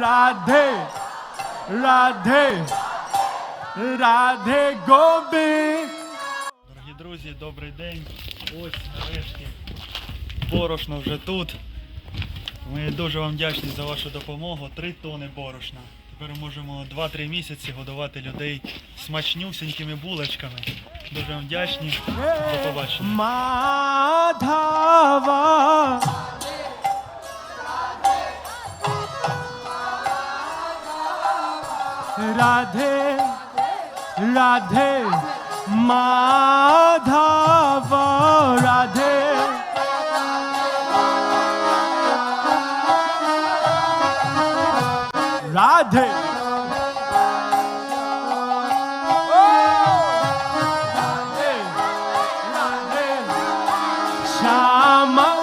राधे राधे राधे गोविंद Дорогі друзі, добрий день. Ось нарешті борошно вже тут. Ми дуже вам вдячні за вашу допомогу. Три тони борошна. Тепер можемо 2-3 місяці годувати людей смачнюсінькими булочками. Дуже вам вдячні. До побачення. माधवा রাধে রাধে মাধব রাধে। রাধে। শ্যামা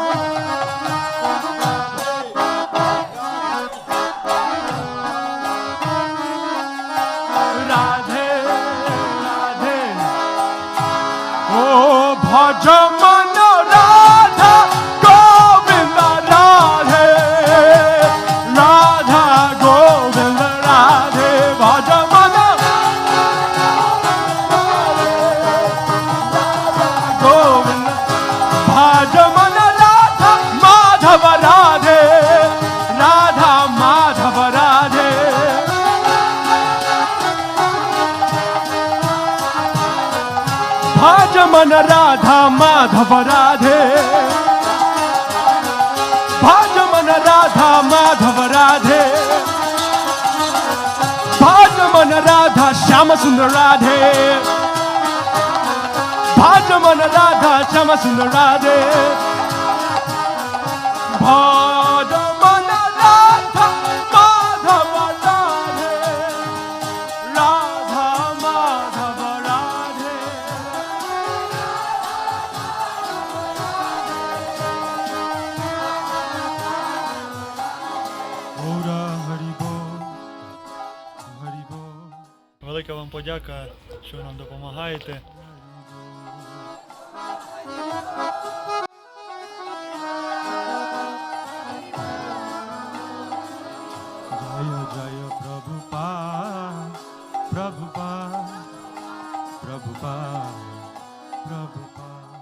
হজম मन राधा माधव राधे। भज मन राधा माधव राधे। भज मन राधा श्याम सुंदर राधे। भज मन राधा श्याम सुंदर राधे। भज Велика вам подяка, що ви нам допомагаєте. Джая, джая, прабхупа, прабхупа, прабхупа, прабхупа.